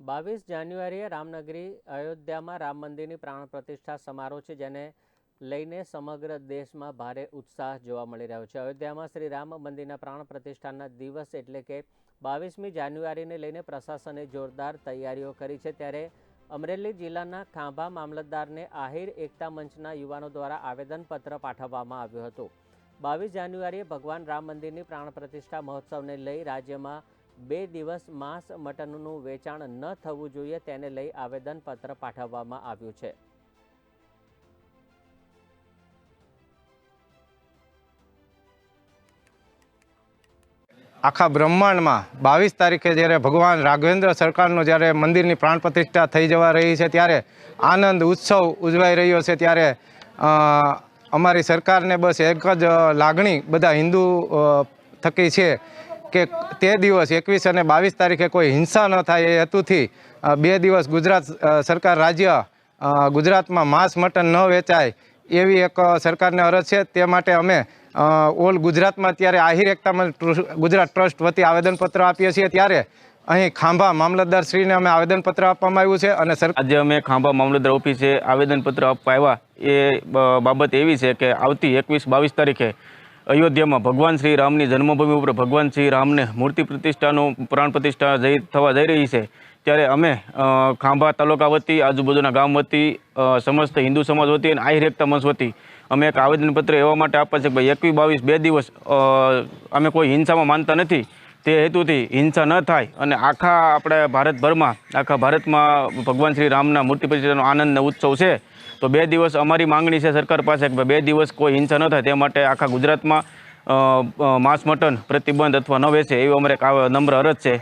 બાવીસ જાન્યુઆરીએ રામનગરી અયોધ્યામાં રામ મંદિરની પ્રાણ પ્રતિષ્ઠા સમારોહ છે, જેને લઈને સમગ્ર દેશમાં ભારે ઉત્સાહ જોવા મળી રહ્યો છે. અયોધ્યામાં શ્રી રામ મંદિરના પ્રાણ પ્રતિષ્ઠાના દિવસ એટલે કે બાવીસમી જાન્યુઆરીને લઈને પ્રશાસને જોરદાર તૈયારીઓ કરી છે. ત્યારે અમરેલી જિલ્લાના ખાંભા મામલતદારને આહિર એકતા મંચના યુવાનો દ્વારા આવેદનપત્ર પાઠવવામાં આવ્યું હતું. બાવીસ જાન્યુઆરીએ ભગવાન રામ મંદિરની પ્રાણ પ્રતિષ્ઠા મહોત્સવને લઈ રાજ્યમાં બે દિવસ માંસ મટનનું વેચાણ ન થવું જોઈએ તેને લઈ આવેદનપત્ર પાઠવવામાં આવ્યું છે. આખા બ્રહ્માંડમાં બાવીસ તારીખે જ્યારે ભગવાન રાઘવેન્દ્ર સરકારનો જ્યારે મંદિરની પ્રાણ પ્રતિષ્ઠા થઈ જવા રહી છે, ત્યારે આનંદ ઉત્સવ ઉજવાઈ રહ્યો છે, ત્યારે અમારી સરકારને બસ એક જ લાગણી, બધા હિન્દુ થકી છે કે તે દિવસ એકવીસ અને બાવીસ તારીખે કોઈ હિંસા ન થાય એ હેતુથી બે દિવસ ગુજરાત સરકાર રાજ્ય ગુજરાતમાં માંસ મટન ન વેચાય એવી એક સરકારને અરજ છે. તે માટે અમે ઓલ ગુજરાતમાં અત્યારે આહિર એકતામાં ગુજરાત ટ્રસ્ટ વતી આવેદનપત્ર આપીએ છીએ. ત્યારે અહીં ખાંભા મામલતદાર શ્રીને અમે આવેદનપત્ર આપવામાં આવ્યું છે અને સરકાર આજે અમે ખાંભા મામલતદાર ઓફિસે આવેદનપત્ર આપવા આવ્યા. એ બાબત એવી છે કે આવતી એકવીસ બાવીસ તારીખે અયોધ્યામાં ભગવાન શ્રી રામની જન્મભૂમિ ઉપર ભગવાન શ્રી રામને મૂર્તિ પ્રતિષ્ઠાનું, પ્રાણ પ્રતિષ્ઠા જઈ, થવા જઈ રહી છે. ત્યારે અમે ખાંભા તાલુકા વતી, આજુબાજુના ગામ વતી સમસ્ત હિન્દુ સમાજ વતી અને આહિર એકતા મંચ વતી અમે એક આવેદનપત્ર એવા માટે આપવા છે કે ભાઈ એકવીસ બાવીસ બે દિવસ અમે કોઈ હિંસામાં માનતા નથી. તે હેતુથી હિંસા ન થાય અને આખા આપણે ભારતભરમાં, આખા ભારતમાં ભગવાન શ્રી રામના મૂર્તિ પ્રતિષ્ઠાનો આનંદ ઉત્સવ છે, તો બે દિવસ અમારી માંગણી છે સરકાર પાસે કે બે દિવસ કોઈ હિંસા ન થાય, તે માટે આખા ગુજરાતમાં માંસ મટન પ્રતિબંધ અથવા ન વેચે, એવી અમારે નમ્ર અરજ છે.